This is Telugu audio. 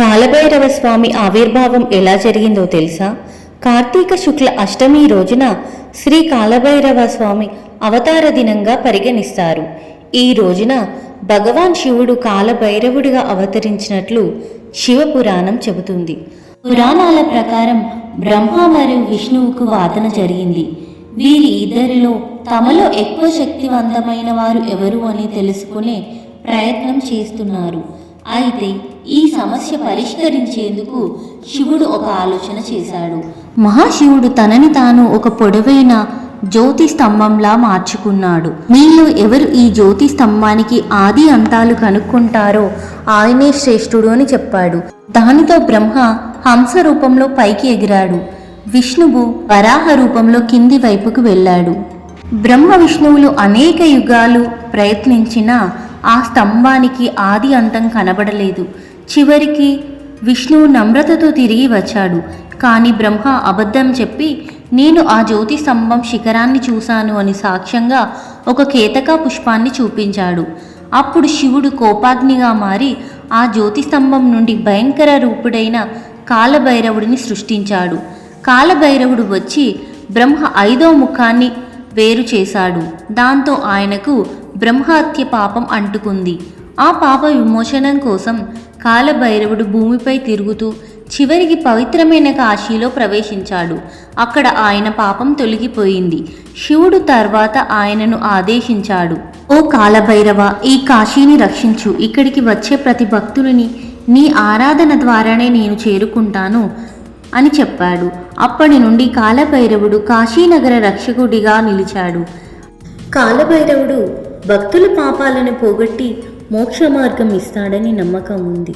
కాలభైరవ స్వామి ఆవిర్భావం ఎలా జరిగిందో తెలుసా? కార్తీక శుక్ల అష్టమి రోజున శ్రీ కాలభైరవ స్వామి అవతార దినంగా పరిగణిస్తారు. ఈ రోజున భగవాన్ శివుడు కాలభైరవుడిగా అవతరించినట్లు శివపురాణం చెబుతుంది. పురాణాల ప్రకారం బ్రహ్మ మరియు విష్ణువుకు వాదన జరిగింది. వీరి ఇద్దరిలో తమలో ఎక్కువ శక్తివంతమైన వారు ఎవరు అని తెలుసుకునే ప్రయత్నం చేస్తున్నారు. అయితే ఈ సమస్య పరిష్కరించేందుకు శివుడు ఒక ఆలోచన చేశాడు. మహాశివుడు తనని తాను ఒక పొడవైన జ్యోతి స్తంభంలా మార్చుకున్నాడు. మీలో ఎవరు ఈ జ్యోతి స్తంభానికి ఆది అంతాలు కనుక్కుంటారో ఆయనే శ్రేష్ఠుడు అని చెప్పాడు. దానితో బ్రహ్మ హంస రూపంలో పైకి ఎగిరాడు. విష్ణువు వరాహ రూపంలో కింది వైపుకు వెళ్ళాడు. బ్రహ్మ విష్ణువులు అనేక యుగాలు ప్రయత్నించినా ఆ స్తంభానికి ఆది అంతం కనబడలేదు. చివరికి విష్ణువు నమ్రతతో తిరిగి వచ్చాడు. కానీ బ్రహ్మ అబద్ధం చెప్పి నేను ఆ జ్యోతి స్తంభం శిఖరాన్ని చూశాను అని సాక్ష్యంగా ఒక కేతక పుష్పాన్ని చూపించాడు. అప్పుడు శివుడు కోపాగ్నిగా మారి ఆ జ్యోతి స్తంభం నుండి భయంకర రూపుడైన కాలభైరవుడిని సృష్టించాడు. కాలభైరవుడు వచ్చి బ్రహ్మ ఐదో ముఖాన్ని వేరు చేశాడు. దాంతో ఆయనకు బ్రహ్మహత్య పాపం అంటుకుంది. ఆ పాప విమోచనం కోసం కాలభైరవుడు భూమిపై తిరుగుతూ చివరికి పవిత్రమైన కాశీలో ప్రవేశించాడు. అక్కడ ఆయన పాపం తొలగిపోయింది. శివుడు తర్వాత ఆయనను ఆదేశించాడు. ఓ కాలభైరవ ఈ కాశీని రక్షించు. ఇక్కడికి వచ్చే ప్రతి భక్తులని నీ ఆరాధన ద్వారానే నేను చేరుకుంటాను అని చెప్పాడు. అప్పటి నుండి కాలభైరవుడు కాశీనగర రక్షకుడిగా నిలిచాడు. కాలభైరవుడు భక్తుల పాపాలను పోగొట్టి మోక్ష మార్గం ఇస్తాడని నమ్మకం ఉంది.